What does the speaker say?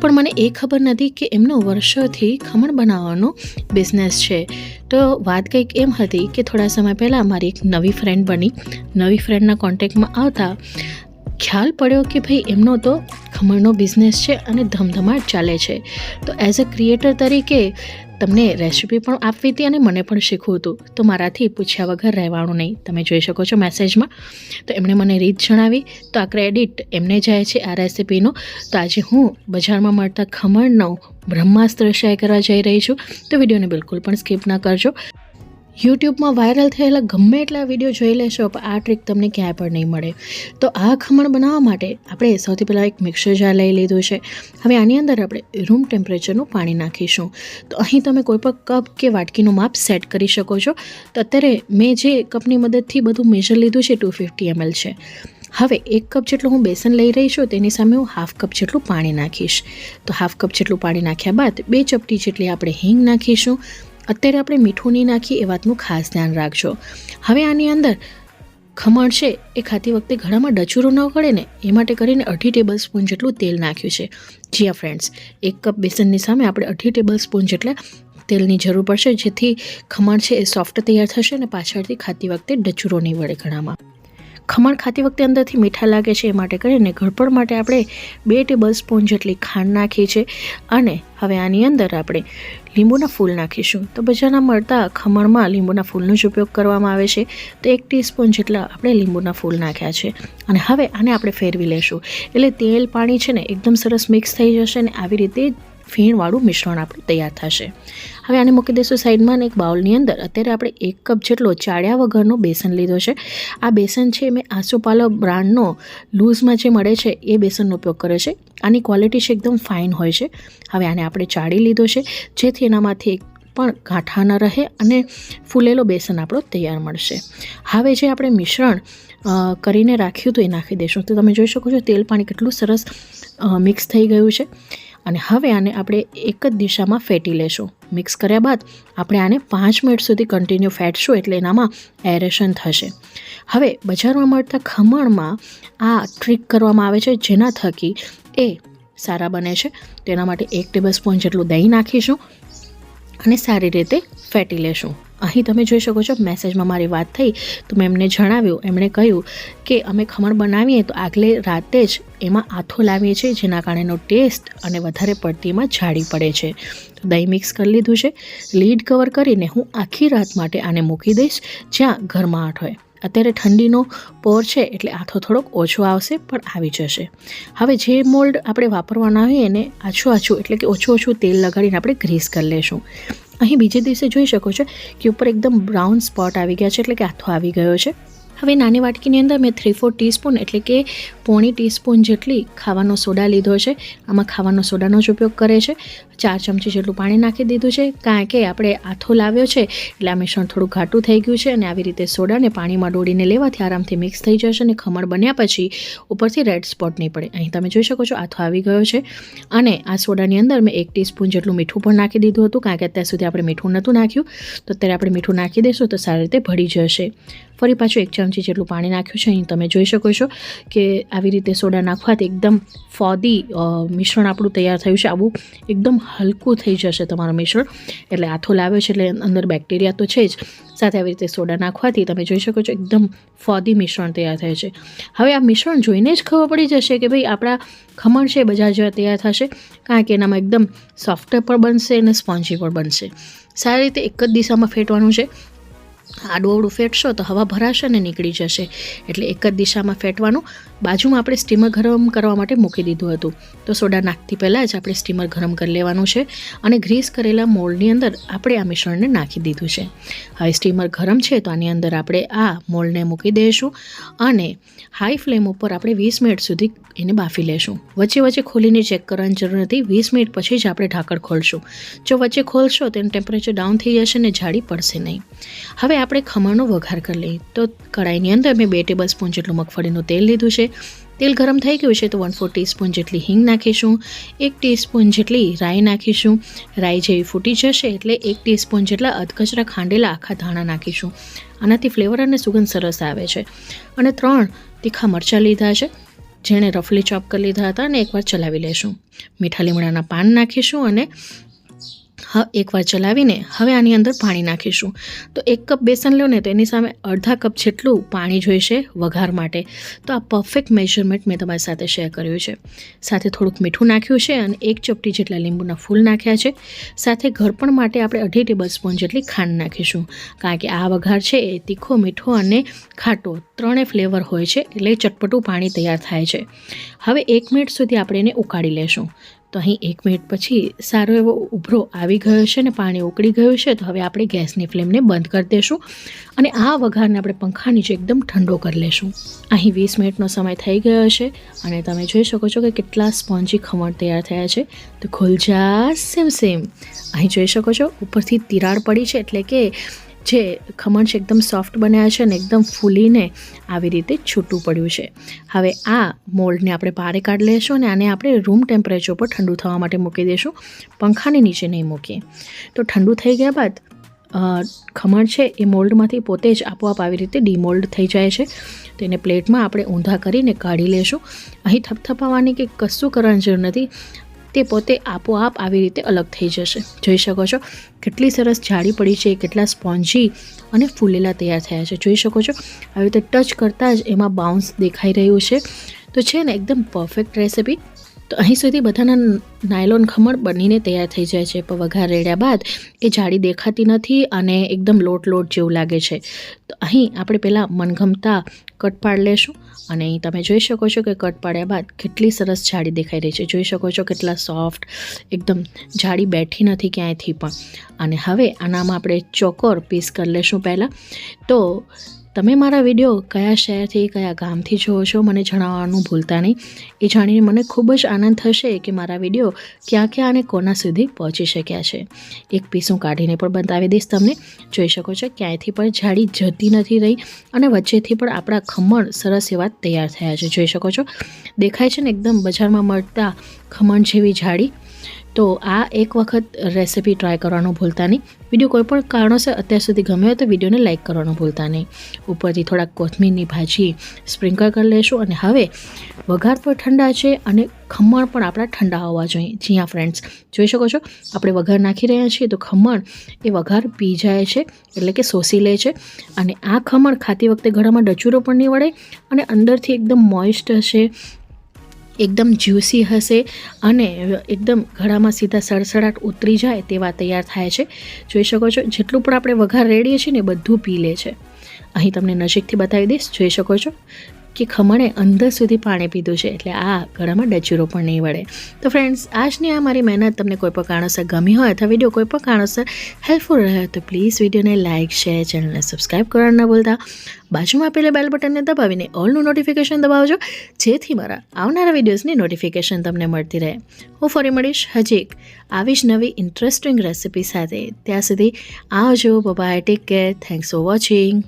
પણ મને એ ખબર નથી કે એમનો વર્ષોથી ખમણ બનાવવાનો બિઝનેસ છે. તો વાત કંઈક એમ હતી કે થોડા સમય પહેલાં મારી એક નવી ફ્રેન્ડ બની. નવી ફ્રેન્ડના કોન્ટેક્ટમાં આવતા ખ્યાલ પડ્યો કે ભાઈ એમનો તો ખમણનો બિઝનેસ છે અને ધમધમાટ ચાલે છે. તો એઝ અ ક્રિએટર તરીકે તમને રેસિપી પણ આપવી હતી અને મને પણ શીખવું હતું. તો મારાથી પૂછ્યા વગર રહેવાનું નહીં. તમે જોઈ શકો છો મેસેજમાં. તો એમણે મને રીત જણાવી. તો આ ક્રેડિટ એમને જાય છે આ રેસિપીનો. તો આજે હું બજારમાં મળતા ખમણનો બ્રહ્માસ્ત્ર શેર કરવા જઈ રહી છું. તો વિડીયોને બિલકુલ પણ સ્કીપ ના કરજો. યુટ્યુબમાં વાયરલ થયેલા ગમે એટલા વીડિયો જોઈ લેશો, પણ આ ટ્રીક તમને ક્યાંય પણ નહીં મળે. તો આ ખમણ બનાવવા માટે આપણે સૌથી પહેલાં એક મિક્સર જાર લઈ લીધું છે. હવે આની અંદર આપણે રૂમ ટેમ્પરેચરનું પાણી નાખીશું. તો અહીં તમે કોઈ પણ કપ કે વાટકીનું માપ સેટ કરી શકો છો. તો અત્યારે મેં જે કપની મદદથી બધું મેજર લીધું છે ટુ ફિફ્ટી એમએલ છે. હવે એક કપ જેટલું હું બેસન લઈ રહી છું, તેની સામે હું હાફ કપ જેટલું પાણી નાખીશ. તો હાફ કપ જેટલું પાણી નાખ્યા બાદ બે ચપટી જેટલી આપણે હિંગ નાખીશું. અત્યારે આપણે મીઠું નહીં નાખીએ એ વાતનું ખાસ ધ્યાન રાખજો. હવે આની અંદર ખમણ છે એ ખાતી વખતે ઘણામાં ડચુરો ન પડે ને એ માટે કરીને અઢી ટેબલ સ્પૂન જેટલું તેલ નાખ્યું છે. જીયા ફ્રેન્ડ્સ, એક કપ બેસનની સામે આપણે અઢી ટેબલ સ્પૂન જેટલા તેલની જરૂર પડશે, જેથી ખમણ છે એ સોફ્ટ તૈયાર થશે અને પાછળથી ખાતી વખતે ડચુરો નહીં વળે ઘણામાં. ખમણ ખાતી વખતે અંદરથી મીઠા લાગે છે એ માટે કરીને ગળપણ માટે આપણે બે ટેબલ સ્પૂન જેટલી ખાંડ નાખી છે અને હવે આની અંદર આપણે લીંબુના ફૂલ નાખીશું. તો બજારના મળતા ખમણમાં લીંબુના ફૂલનો જ ઉપયોગ કરવામાં આવે છે. તો એક ટીસ્પૂન જેટલા આપણે લીંબુના ફૂલ નાખ્યા છે. અને હવે આને આપણે ફેરવી લેશું. એટલે તેલ પાણી છે ને એકદમ સરસ મિક્સ થઈ જશે ને આવી રીતે ફીણવાળું મિશ્રણ આપણું તૈયાર થશે. હવે આને મૂકી દઈશું સાઈડમાં અને એક બાઉલની અંદર. અત્યારે આપણે એક કપ જેટલો ચાળ્યા વગરનો બેસન લીધો છે. આ બેસન છે મેં આસોપાલો બ્રાન્ડનો લૂઝમાં જે મળે છે એ બેસનનો ઉપયોગ કરે છે. આની ક્વોલિટી છે એકદમ ફાઇન હોય છે. હવે આને આપણે ચાળી લીધો છે, જેથી એનામાંથી એક પણ ગાંઠા ન રહે અને ફૂલેલો બેસન આપણો તૈયાર મળશે. હવે જે આપણે મિશ્રણ કરીને રાખ્યું હતું એ નાખી દઈશું. તો તમે જોઈ શકો છો તેલ પાણી કેટલું સરસ મિક્સ થઈ ગયું છે. અને હવે આને આપણે એક જ દિશામાં ફેટી લેશું. મિક્સ કર્યા બાદ આપણે આને પાંચ મિનિટ સુધી કન્ટિન્યુ ફેટશું એટલે એનામાં એરેશન થશે. હવે બજારમાં મળતા ખમણમાં આ ટ્રીક કરવામાં આવે છે, જેના થકી એ સારા બને છે. તેના માટે એક ટેબલ સ્પૂન જેટલું દહીં નાખીશું અને સારી રીતે ફેટી લેશું. અહીં તમે જોઈ શકો છો, મેસેજમાં મારી વાત થઈ તો મેં એમને જણાવ્યું, એમણે કહ્યું કે અમે ખમણ બનાવીએ તો આગલે રાતે જ એમાં આથો લાવીએ છીએ, જેના કારણેનો ટેસ્ટ અને વધારે પડતી એમાં જાડી પડે છે. તો દહીં મિક્સ કરી લીધું છે, લીડ કવર કરીને હું આખી રાત માટે આને મૂકી દઈશ જ્યાં ઘરમાં હોય. અત્યારે ઠંડીનો પોર છે એટલે આથો થોડોક ઓછો આવશે, પણ આવી જશે. હવે જે મોલ્ડ આપણે વાપરવાના હોય એને આછું આછું એટલે કે ઓછું ઓછું તેલ લગાડીને આપણે ગ્રીસ કરી લેશું. અહીં બીજે દિવસે જોઈ શકો છો કે ઉપર એકદમ બ્રાઉન સ્પોટ આવી ગયા છે, એટલે કે આથો આવી ગયો છે. હવે નાની વાટકીની અંદર મેં થ્રી ફોર ટીસ્પૂન એટલે કે પોણી ટીસ્પૂન જેટલી ખાવાનો સોડા લીધો છે. આમાં ખાવાનો સોડાનો જ ઉપયોગ કરે છે. ચાર ચમચી જેટલું પાણી નાખી દીધું છે. કારણ કે આપણે આથો લાવ્યો છે એટલે આ મિશ્રણ થોડું ઘાટું થઈ ગયું છે અને આવી રીતે સોડાને પાણીમાં ડોળીને લેવાથી આરામથી મિક્સ થઈ જશે અને ખમણ બન્યા પછી ઉપરથી રેડ સ્પોટ નહીં પડે. અહીં તમે જોઈ શકો છો આથો આવી ગયો છે. અને આ સોડાની અંદર મેં એક ટીસ્પૂન જેટલું મીઠું પણ નાખી દીધું હતું. કારણ કે અત્યાર સુધી આપણે મીઠું નહોતું નાખ્યું. તો અત્યારે આપણે મીઠું નાખી દઈશું તો સારી રીતે ભળી જશે. ફરી પાછું એક ચમચી જેટલું પાણી નાખ્યું છે. અહીં તમે જોઈ શકો છો કે આવી રીતે સોડા નાખવાથી એકદમ ફોદી મિશ્રણ આપણું તૈયાર થયું છે. આવું એકદમ હલકું થઈ જશે તમારું મિશ્રણ. એટલે આથો લાવ્યો છે એટલે અંદર બેક્ટેરિયા તો છે જ. સાથે આવી રીતે સોડા નાખવાથી તમે જોઈ શકો છો એકદમ ફોદી મિશ્રણ તૈયાર થાય છે. હવે આ મિશ્રણ જોઈને જ ખબર પડી જશે કે ભાઈ આપણા ખમણ છે બજાર જેવા તૈયાર થશે. કારણ કે એનામાં એકદમ સોફ્ટ પણ બનશે અને સ્પોન્જી પણ બનશે. સારી રીતે એક જ દિશામાં ફેટવાનું છે. આડું ફેટશો તો હવા ભરાશે ને નીકળી જશે. એટલે એક જ દિશામાં ફેટવાનું. બાજુમાં આપણે સ્ટીમર ગરમ કરવા માટે મૂકી દીધું હતું. તો સોડા નાખતી પહેલાં જ આપણે સ્ટીમર ગરમ કરી લેવાનું છે અને ગ્રીસ કરેલા મોલ્ડની અંદર આપણે આ મિશ્રણને નાખી દીધું છે. હવે સ્ટીમર ગરમ છે તો આની અંદર આપણે આ મોલ્ડને મૂકી દઈશું અને હાઈ ફ્લેમ ઉપર આપણે વીસ મિનિટ સુધી એને બાફી લેશું. વચ્ચે વચ્ચે ખોલીને ચેક કરવાની જરૂર નથી. વીસ મિનિટ પછી જ આપણે ઢાંકણ ખોલશું. જો વચ્ચે ખોલશો તેનું ટેમ્પરેચર ડાઉન થઈ જશે ને જાડી પડશે નહીં. હવે આપણે ખમણનો વઘાર કરી લઈએ. તો કડાઈની અંદર મેં બે ટેબલ સ્પૂન જેટલું મગફળીનું તેલ લીધું છે. તેલ ગરમ થઈ ગયું છે તો વન ફોર ટીસ્પૂન જેટલી હિંગ નાખીશું, એક ટીસ્પૂન જેટલી રાઈ નાખીશું. રાઈ જેવી ફૂટી જશે એટલે એક ટીસ્પૂન જેટલા અધકચરા ખાંડેલા આખા ધાણા નાખીશું. આનાથી ફ્લેવર અને સુગંધ સરસ આવે છે. અને ત્રણ તીખા મરચાં લીધા છે, જેણે રફલી ચોપ કરી લીધા હતા અને એકવાર ચલાવી લેશું. મીઠા લીમડાના પાન નાખીશું અને હ એકવાર ચલાવીને હવે આની અંદર પાણી નાખીશું. તો એક કપ બેસન લો ને તો એની સામે અડધા કપ જેટલું પાણી જોઈશે વઘાર માટે. તો આ પરફેક્ટ મેઝરમેન્ટ મેં તમારી સાથે શેર કર્યું છે. સાથે થોડુંક મીઠું નાખ્યું છે અને એક ચપટી જેટલા લીંબુના ફૂલ નાખ્યા છે. સાથે ઘરપણ માટે આપણે અઢી ટેબલ સ્પૂન જેટલી ખાંડ નાખીશું. કારણ કે આ વઘાર છે એ તીખો, મીઠો અને ખાટો ત્રણેય ફ્લેવર હોય છે એટલે ચટપટું પાણી તૈયાર થાય છે. હવે એક મિનિટ સુધી આપણે એને ઉકાળી લેશું. તો અહીં એક મિનિટ પછી સારો એવો ઉભરો આવી ગયો છે ને પાણી ઉકળી ગયું છે, તો હવે આપણે ગેસની ફ્લેમને બંધ કરી દઈશું અને આ વઘારને આપણે પંખા નીચે એકદમ ઠંડો કરી લેશું. અહીં વીસ મિનિટનો સમય થઈ ગયો છે અને તમે જોઈ શકો છો કે કેટલા સ્પોન્જી ખમણ તૈયાર થયા છે. તો ખુલજા સેમ સેમ અહીં જોઈ શકો છો ઉપરથી તિરાડ પડી છે એટલે કે જે ખમણ છે એકદમ સોફ્ટ બન્યા છે અને એકદમ ફૂલીને આવી રીતે છૂટું પડ્યું છે. હવે આ મોલ્ડને આપણે બહાર કાઢી લઈશું અને આને આપણે રૂમ ટેમ્પરેચર પર ઠંડુ થવા માટે મૂકી દઈશું પંખાની નીચે નહીં મૂકીએ. તો ઠંડુ થઈ ગયા બાદ ખમણ છે એ મોલ્ડમાંથી પોતે જ આપોઆપ આવી રીતે ડીમોલ્ડ થઈ જાય છે. તો એને પ્લેટમાં આપણે ઊંધા કરીને કાઢી લેશું. અહીં થપથપાવવાની કે કશું કરવાની જરૂર નથી. તે પોતે આપોઆપ આવી રીતે અલગ થઈ જશે. જોઈ શકો છો કેટલી સરસ જાડી પડી છે, કેટલા સ્પોન્જી અને ફૂલેલા તૈયાર થયા છે. જોઈ શકો છો આવી રીતે ટચ કરતાં જ એમાં બાઉન્સ દેખાઈ રહ્યું છે. તો છે ને, એકદમ પરફેક્ટ રેસિપી તો અહીં સુધી બધાના નાયલોન ખમણ બનીને તૈયાર થઈ જાય છે. પણ વઘાર રેડ્યા બાદ એ જાળી દેખાતી નથી અને એકદમ લોટ લોટ જેવું લાગે છે. તો અહીં આપણે પહેલાં મનગમતા કટ પાડ લેશું અને અહીં તમે જોઈ શકો છો કે કટ પાડ્યા બાદ કેટલી સરસ જાળી દેખાઈ રહી છે. જોઈ શકો છો કેટલા સોફ્ટ, એકદમ જાળી બેઠી નથી ક્યાંયથી પણ. અને હવે આનામાં આપણે ચોકોર પીસ કરી લેશું પહેલાં. તો તમે મારા વીડિયો કયા શહેરથી, કયા ગામથી જુઓ છો, મને જણાવવાનું ભૂલતા નહીં. એ જાણીને મને ખૂબ જ આનંદ થશે કે મારા વીડિયો ક્યાં ક્યાં અને કોના સુધી પહોંચી શક્યા છે. એક પીસ હું કાઢીને પણ બતાવી દઈશ તમને. જોઈ શકો છો, ક્યાંયથી પણ જાડી જતી નથી રહી અને વચ્ચેથી પણ આપણા ખમણ સરસ એવા તૈયાર થયા છે. જોઈ શકો છો, દેખાય છે ને એકદમ બજારમાં મળતા ખમણ જેવી જાડી. તો આ એક વખત રેસિપી ટ્રાય કરવાનું ભૂલતા નહીં. વીડિયો કોઈ પણ કારણોસર અત્યાર સુધી ગમ્યો હોય તો વિડીયોને લાઇક કરવાનું ભૂલતા નહીં. ઉપરથી થોડાક કોથમીરની ભાજી સ્પ્રિંકલ કરી લેશું અને હવે વઘાર પણ ઠંડા છે અને ખમણ પણ આપણા ઠંડા હોવા જોઈએ. જી હા ફ્રેન્ડ્સ જોઈ શકો છો, આપણે વઘાર નાખી રહ્યા છીએ તો ખમણ એ વઘાર પી જાય છે, એટલે કે શોષી લે છે અને આ ખમણ ખાતી વખતે ગળામાં ડચુરો પણ નહીં વળે અને અંદરથી એકદમ મોઇસ્ટ હશે. એકદમ જ્યુસી હશે અને એકદમ ગળામાં સીધા સડસડાટ ઉતરી જાય તેવા તૈયાર થાય છે. જોઈ શકો છો, જેટલું પણ આપણે વઘાર રેડીએ છીએ ને બધું પી લે છે. અહીં તમને નજીકથી બતાવી દઈશ. જોઈ શકો છો કે ખમણે અંદર સુધી પાણી પીધું છે, એટલે આ ગળામાં ડચુરો પણ નહીં વળે. તો ફ્રેન્ડ્સ આજની આ મારી મહેનત તમને કોઈ પણ કારણોસર ગમી હોય અથવા વીડિયો કોઈ પણ કારણોસર હેલ્પફુલ રહે તો પ્લીઝ વિડીયોને લાઇક શેર ચેનલને સબસ્ક્રાઈબ કરવાનું ન ભૂલતા. બાજુમાં આપેલા બેલ બટનને દબાવીને ઓલનું નોટિફિકેશન દબાવજો, જેથી મારા આવનારા વિડીયોઝની નોટિફિકેશન તમને મળતી રહે. હું ફરી મળીશ હજી એક આવી જ નવી ઇન્ટરેસ્ટિંગ રેસિપી સાથે. ત્યાં સુધી આવજો bye bye take care thanks for watching